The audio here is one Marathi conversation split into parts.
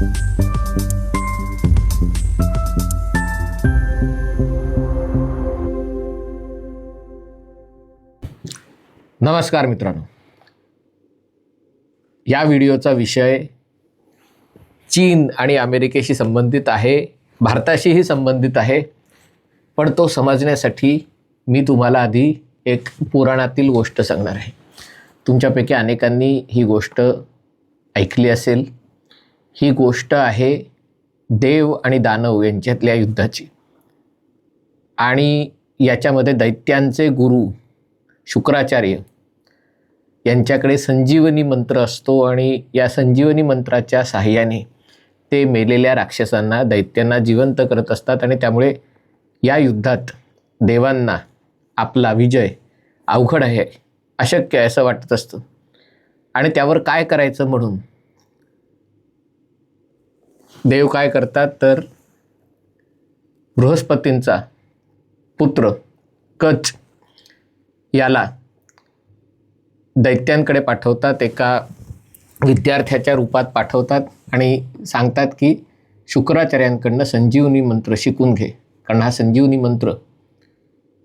नमस्कार मित्रांनो. या व्हिडिओचा विषय चीन आणि अमेरिकेशी संबंधित आहे भारताशीही संबंधित आहे पण तो समजण्यासाठी मी तुम्हाला आधी एक पुराणातील गोष्ट सांगणार आहे. तुमच्यापैकी अनेकांनी ही गोष्ट ऐकली असेल. ही गोष्ट आहे देव आणि दानव यांच्यातल्या युद्धाची. आणि याच्यामध्ये दैत्यांचे गुरु शुक्राचार्य यांच्याकडे संजीवनी मंत्र असतो आणि या संजीवनी मंत्राच्या साहाय्याने ते मेलेल्या राक्षसांना दैत्यांना जिवंत करत असतात आणि त्यामुळे या युद्धात देवांना आपला विजय अवघड आहे अशक्य आहे असं वाटत असतं. आणि त्यावर काय करायचं म्हणून देव काय करतात तर बृहस्पतींचा पुत्र कच याला दैत्यांकडे पाठवतात एका विद्यार्थ्याच्या रूपात पाठवतात आणि सांगतात की शुक्राचार्यांकडनं संजीवनी मंत्र शिकून घे. कारण हा संजीवनी मंत्र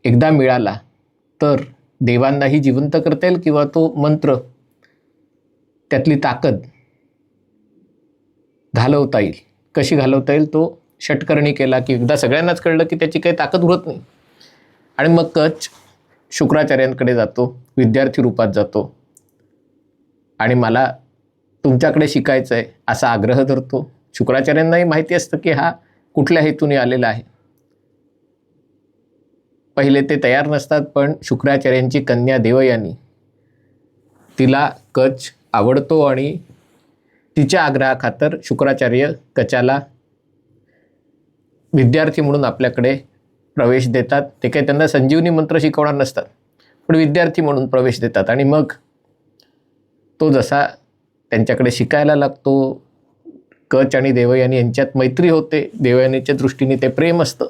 एकदा मिळाला तर देवांनाही जिवंत करता येईल किंवा तो मंत्र त्यातली ताकद घालवता येईल. कशी घालवता येईल? तो षटकर्णी केला की एकदा सगळ्यांनाच कळलं की त्याची काही ताकद उरत नाही. आणि मग कच शुक्राचार्यांकडे जातो विद्यार्थी रूपात जातो. आणि मला तुमच्याकडे शिकायचं आहे असा आग्रह धरतो. शुक्राचार्यांनाही माहिती असतं की हा कुठल्या हेतूने आलेला आहे. पहिले ते तयार नसतात पण शुक्राचार्यांची कन्या देवयानी. तिला कच आवडतो आणि तिच्या आग्रहाखातर शुक्राचार्य कचाला विद्यार्थी म्हणून आपल्याकडे प्रवेश देतात. ते काही त्यांना संजीवनी मंत्र शिकवणार नसतात पण विद्यार्थी म्हणून प्रवेश देतात. आणि मग तो जसा त्यांच्याकडे शिकायला लागतो कच आणि देवयानी यांच्यात मैत्री होते देवयानीच्या दृष्टीने ते प्रेम असतं.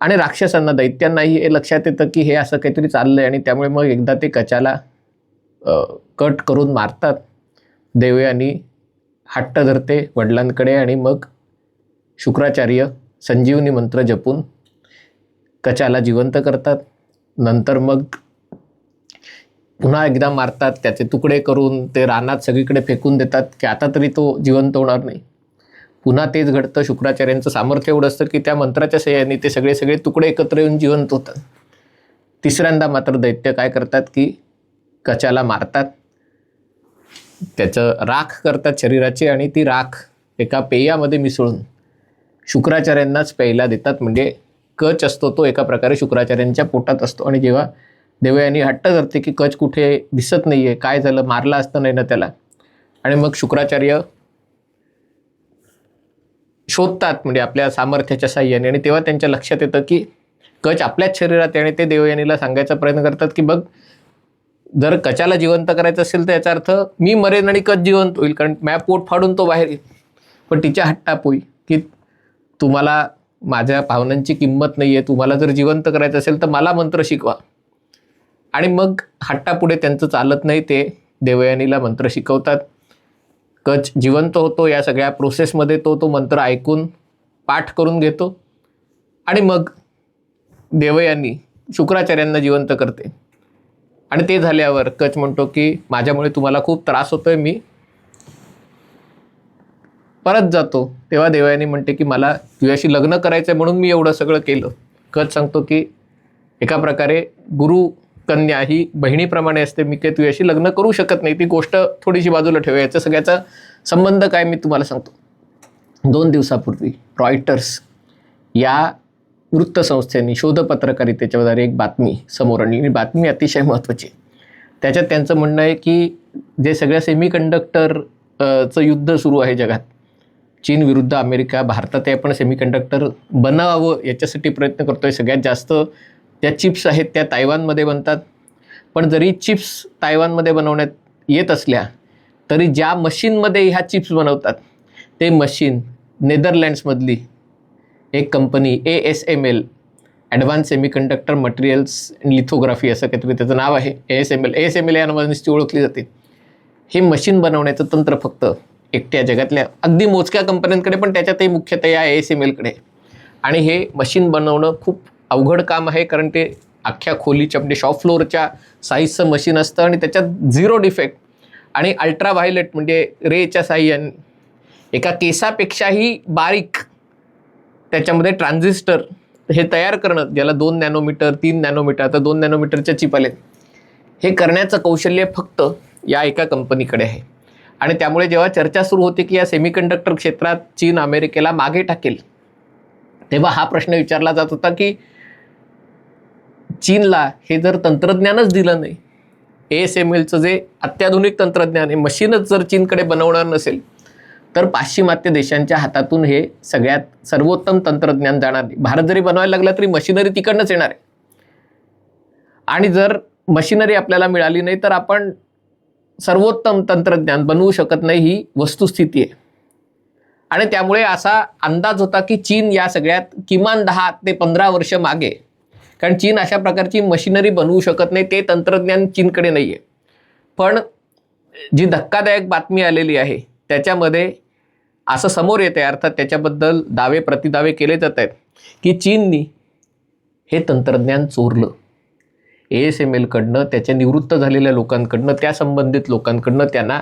आणि राक्षसांना दैत्यांनाही हे लक्षात येतं की हे असं काहीतरी चाललं आहे आणि त्यामुळे मग एकदा ते कचाला कट करून मारतात. देवयानी हट्ट धरते वडिलांकडे आणि मग शुक्राचार्य संजीवनी मंत्र जपून कचाला जिवंत करतात. नंतर मग पुन्हा एकदा मारतात त्याचे तुकडे करून ते रानात सगळीकडे फेकून देतात की आता तरी तो जिवंत होणार नाही. पुन्हा तेच घडतं शुक्राचार्यांचं सामर्थ्य एवढं असतं की त्या मंत्राच्या सहाय्याने ते सगळे सगळे तुकडे एकत्र येऊन जिवंत होतात. तिसऱ्यांदा मात्र दैत्य काय करतात की कचाला मारतात. त्याचं राख करतात शरीराची आणि ती राख एका पेयामध्ये मिसळून शुक्राचार्यांनाच प्यायला देतात. म्हणजे कच असतो तो एका प्रकारे शुक्राचार्यांच्या पोटात असतो. आणि जेव्हा देवयानी हट्ट करते की कच कुठे दिसत नाही आहे काय झालं मारलं असतं नाही ना त्याला. आणि मग शुक्राचार्य शोधतात म्हणजे आपल्या सामर्थ्याच्या साह्याने. आणि तेव्हा त्यांच्या लक्षात येतं की कच आपल्याच शरीरात आहे आणि ते देवयानीला सांगायचा प्रयत्न करतात की बघ जर कचाला जिवंत करायचं असेल तर याचा अर्थ मी मरेन आणि कच जिवंत होईल कारण मॅ पोट फाडून तो बाहेर येईल. पण तिच्या हट्टापोई की तुम्हाला माझ्या भावनांची किंमत नाही आहे तुम्हाला जर जिवंत करायचं असेल तर मला मंत्र शिकवा. आणि मग हट्टापुढे त्यांचं चालत नाही ते देवयानीला मंत्र शिकवतात. कच जिवंत होतो या सगळ्या प्रोसेसमध्ये तो तो मंत्र ऐकून पाठ करून घेतो. आणि मग देवयानी शुक्राचार्यांना जिवंत करते. आणि ते झाल्यावर कच म्हणतो की माझ्यामुळे तुम्हाला खूप त्रास होतोय मी परत जातो. तेव्हा देवयानी म्हणते की मला तुझ्याशी लग्न करायचं आहे म्हणून मी एवढं सगळं केलं. कच सांगतो की एका प्रकारे गुरु कन्या ही बहिणीप्रमाणे असते मी काही तुझ्याशी लग्न करू शकत नाही. ती गोष्ट थोडीशी बाजूला ठेवूया याचा सगळ्याचा संबंध काय मी तुम्हाला सांगतो. दोन दिवसापूर्वी रॉयटर्स या वृत्तसंस्थेने शोधपत्रकारितेच्याद्वारे एक बातमी समोर आणली. आणि बातमी अतिशय महत्त्वाची आहे. त्याच्यात त्यांचं म्हणणं आहे की जे सगळ्या सेमीकंडक्टर चं युद्ध सुरू आहे जगात चीन विरुद्ध अमेरिका भारतात आपण सेमीकंडक्टर बनावावं याच्यासाठी प्रयत्न करतोय. सगळ्यात जास्त त्या चिप्स आहेत त्या तायवानमध्ये बनतात. पण जरी चिप्स तायवानमध्ये बनवण्यात येत असल्या तरी ज्या मशीनमध्ये ह्या चिप्स बनवतात ते मशीन नेदरलँड्समधली एक company A S M L advance semiconductor materials lithography असं काहीतरी त्याचं नाव आहे. A S M L A S M L या नावाने ती ओळखली जाते. हे मशीन बनवण्याचं तंत्र फक्त एकट्या जगातल्या अगदी मोजक्या कंपन्यांकडे पण त्याच्यातही मुख्यतः या एस एम एलकडे आणि हे मशीन बनवणं खूप अवघड काम आहे कारण ते अख्ख्या खोलीच्या म्हणजे शॉप फ्लोअरच्या साईजचं मशीन असतं आणि त्याच्यात झिरो डिफेक्ट आणि अल्ट्रा व्हायलेट म्हणजे रेच्या साह्याने एका केसापेक्षाही बारीक त्याच्यामध्ये ट्रान्झिस्टर हे तयार करणं ज्याला दोन नॅनोमीटर तीन नॅनोमीटर आता दोन नॅनोमीटरच्या चिप आले हे करण्याचं कौशल्य फक्त या एका कंपनीकडे आहे. आणि त्यामुळे जेव्हा चर्चा सुरू होते की या सेमीकंडक्टर क्षेत्रात चीन अमेरिकेला मागे टाकेल तेव्हा हा प्रश्न विचारला जात होता की चीनला हे जर तंत्रज्ञानच दिलं नाही एस एम एलचं जे अत्याधुनिक तंत्रज्ञान आहे मशीनच जर चीनकडे बनवणार नसेल तर पाश्चिमात्य देशांच्या हातातून हे सगळ्यात सर्वोत्तम तंत्रज्ञान जाणार नाही भारत जरी बनवायला लागला तरी मशिनरी तिकडनंच येणार आहे. आणि जर मशिनरी आपल्याला मिळाली नाही तर आपण सर्वोत्तम तंत्रज्ञान बनवू शकत नाही ही वस्तुस्थिती आहे. आणि त्यामुळे असा अंदाज होता की चीन या सगळ्यात किमान दहा ते पंधरा वर्ष मागे कारण चीन अशा प्रकारची मशिनरी बनवू शकत नाही ते तंत्रज्ञान चीनकडे नाही आहे पण जी धक्कादायक बातमी आलेली आहे त्याच्यामध्ये असं समोर येते अर्थात त्याच्याबद्दल दावे प्रतिदावे केले जात आहेत की चीननी हे तंत्रज्ञान चोरलं. ए एस एम एलकडनं त्याच्या निवृत्त झालेल्या लोकांकडनं त्या संबंधित लोकांकडनं त्यांना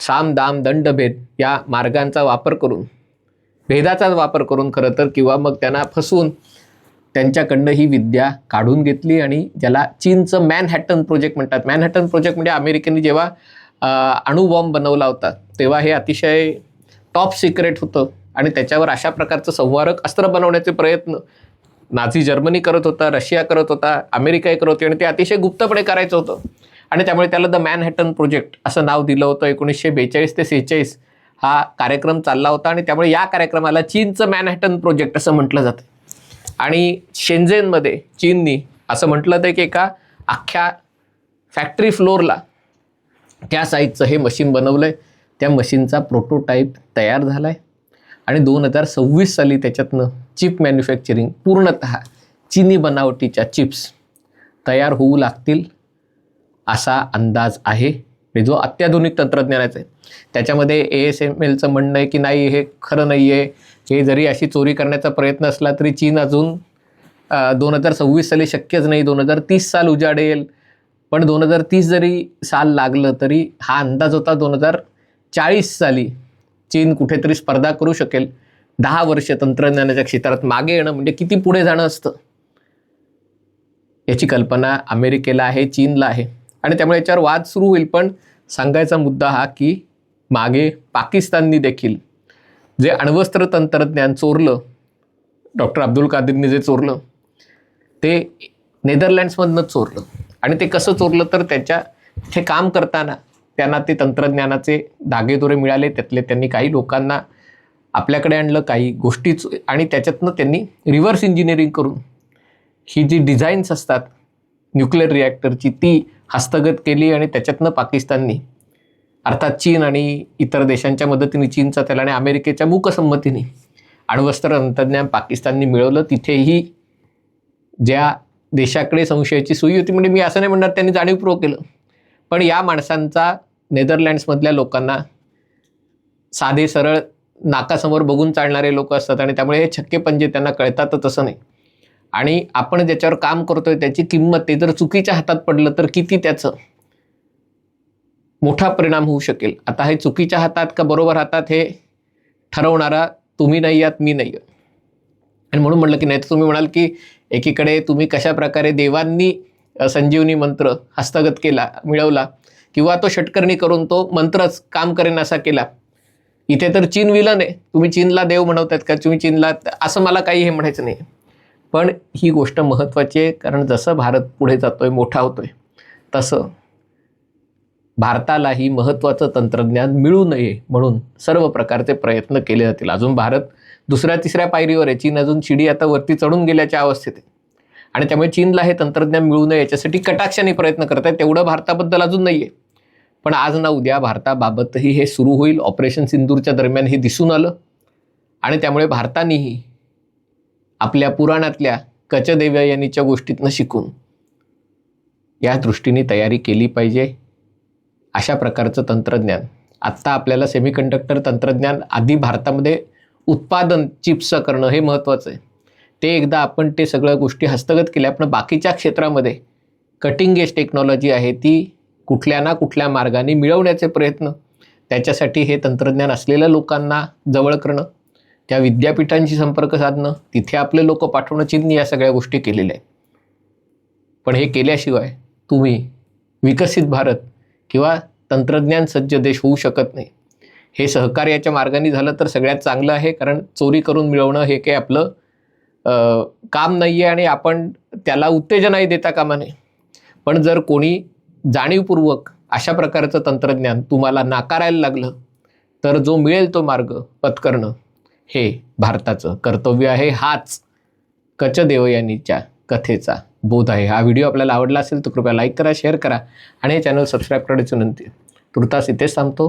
साम दाम दंडभेद या मार्गांचा वापर करून भेदाचाच वापर करून खरं तर किंवा मग त्यांना फसवून त्यांच्याकडनं ही विद्या काढून घेतली आणि ज्याला चीनचं मॅनहॅटन प्रोजेक्ट म्हणतात. मॅनहॅटन प्रोजेक्ट म्हणजे अमेरिकेने जेव्हा अणुबॉम्ब बनवला होता. तेव्हा हे अतिशय टॉप सिक्रेट होतं आणि त्याच्यावर अशा प्रकारचं संवारक अस्त्र बनवण्याचे प्रयत्न. नाझी जर्मनी करत होता रशिया करत होता अमेरिकाही करत होती आणि ते अतिशय गुप्तपणे करायचं होतं. आणि त्यामुळे त्याला द मॅनहॅटन प्रोजेक्ट असं नाव दिलं होतं एकोणीसशे बेचाळीस ते सेहेचाळीस. हा कार्यक्रम चालला होता आणि त्यामुळे या कार्यक्रमाला चीनचं मॅनहॅटन प्रोजेक्ट असं म्हटलं जातं. आणि शेंझेनमध्ये चीननी असं म्हटलं होतं की एका अख्ख्या फॅक्टरी फ्लोअरला त्या साईजचं हे मशीन बनवलं आहे त्या मशीनचा प्रोटोटाईप तयार झाला आहे आणि दोन हजार सव्वीस साली त्याच्यातनं चिप मॅन्युफॅक्चरिंग पूर्णत चिनी बनावटीच्या चिप्स तयार होऊ लागतील असा अंदाज आहे. म्हणजे जो अत्याधुनिक तंत्रज्ञानाचा आहे. त्याच्यामध्ये ए एस एम एलचं म्हणणं आहे की नाही हे खरं नाही आहे हे जरी अशी चोरी करण्याचा प्रयत्न असला तरी चीन अजून दोन हजार सव्वीस साली शक्यच नाही. दोन हजार तीस साल उजाडेल पण दोन हजार तीस जरी साल लागलं तरी हा अंदाज होता दोन हजार चाळीस साली चीन कुठेतरी स्पर्धा करू शकेल. दहा वर्ष तंत्रज्ञानाच्या क्षेत्रात मागे येणं म्हणजे किती पुढे जाणं असतं? याची कल्पना अमेरिकेला आहे चीनला आहे. आणि त्यामुळे याच्यावर वाद सुरू होईल. पण सांगायचा मुद्दा हा की मागे पाकिस्ताननी देखील जे अण्वस्त्र तंत्रज्ञान चोरलं डॉक्टर अब्दुल कादिरनी जे चोरलं ते नेदरलँड्समधनंच चोरलं. आणि ते कसं चोरलं तर त्याच्या हे काम करताना त्यांना ते तंत्रज्ञानाचे धागेदोरे मिळाले त्यातले त्यांनी काही लोकांना आपल्याकडे आणलं काही गोष्टीच आणि त्याच्यातनं त्यांनी रिव्हर्स इंजिनिअरिंग करून ही जी डिझाईन्स असतात न्यूक्लिअर रिॲक्टरची ती हस्तगत केली आणि त्याच्यातनं पाकिस्ताननी अर्थात चीन आणि इतर देशांच्या मदतीने चीनचा त्याला आणि अमेरिकेच्या मूकसंमतीने अण्वस्त्र तंत्रज्ञान पाकिस्ताननी मिळवलं तिथेही ज्या देशाकडे संशयाची सोयी होती. म्हणजे मी असं नाही म्हणणार त्यांनी जाणीवपूर्वक केलं. पण या माणसांचा नेदरलँड्समधल्या लोकांना साधे सरळ नाकासमोर बघून चालणारे लोक असतात आणि त्यामुळे हे छक्के पंजे त्यांना कळतातच तसं नाही. आणि आपण ज्याच्यावर काम करतोय त्याची किंमत ते जर चुकीच्या हातात पडलं तर किती त्याचं? मोठा परिणाम होऊ शकेल. आता हे चुकीच्या हातात का बरोबर हातात हे ठरवणारा तुम्ही नाही आहात मी नाही आहे आणि म्हणून म्हटलं की नाही तर तुम्ही म्हणाल की एकीकडे तुम्ही कशा प्रकारे देवांनी संजीवनी मंत्र हस्तगत केला मिळवला किंवा तो षटकर्णी करून तो मंत्रच काम करेन असा केला. इथे तर चीन विलन आहे. तुम्ही चीनला देव म्हणवतात का? तुम्ही चीनला असं मला काही हे म्हणायचं नाही. पण ही गोष्ट महत्त्वाची आहे कारण जसं भारत पुढे जातोय मोठा होतोय तसं भारतालाही महत्त्वाचं तंत्रज्ञान मिळू नये म्हणून सर्व प्रकारचे प्रयत्न केले जातील. अजून भारत दुसऱ्या तिसऱ्या पायरीवर आहे. चीन अजून शिडी आता वरती चढून गेल्याच्या अवस्थेत आहे. आणि त्यामुळे चीनला हे तंत्रज्ञान मिळू नये याच्यासाठी कटाक्षाने प्रयत्न करत आहेत तेवढं भारताबद्दल अजून नाही आहे पण आज ना उद्या भारताबाबतही हे सुरू होईल. ऑपरेशन सिंदूरच्या दरम्यान हे दिसून आलं. आणि त्यामुळे भारतानेही आपल्या पुराणातल्या कचदेवयानीच्या गोष्टीतनं शिकून या दृष्टीने तयारी केली पाहिजे. अशा प्रकारचं तंत्रज्ञान. आत्ता आपल्याला सेमीकंडक्टर तंत्रज्ञान आधी भारतामध्ये उत्पादन चिप्सचं करणं हे महत्त्वाचं आहे. ते एकदा आपण ते सगळ्या गोष्टी हस्तगत केल्या पण बाकीच्या क्षेत्रामध्ये कटिंग एज टेक्नॉलॉजी आहे ती कुठल्या ना कुठल्या मार्गाने मिळवण्याचे प्रयत्न. त्याच्यासाठी हे तंत्रज्ञान असलेल्या लोकांना जवळ करणं त्या विद्यापीठांशी संपर्क साधणं तिथे आपले लोक पाठवणं चीननी या सगळ्या गोष्टी केलेल्या आहेत. पण हे केल्याशिवाय तुम्ही विकसित भारत किंवा तंत्रज्ञान सज्ज देश होऊ शकत नाही. हे सहकार्याच्या मार्गाने झालं तर सगळ्यात चांगलं आहे कारण चोरी करून मिळवणं हे काही आपलं काम नाही आहे आणि आपण त्याला उत्तेजनाही देता कामा नये पण जर कोणी जाणीवपूर्वक अशा प्रकारचं तंत्रज्ञान तुम्हाला नाकारायला लागलं तर जो मिळेल तो मार्ग पत्करणं हे भारताचं कर्तव्य आहे. हाच कच देवयानीच्या कथेचा बोध आहे. हा व्हिडिओ आपल्याला आवडला असेल तर कृपया लाईक करा शेअर करा आणि हे चॅनल सबस्क्राईब करण्याची विनंती तुर्तास इथेच थांबतो.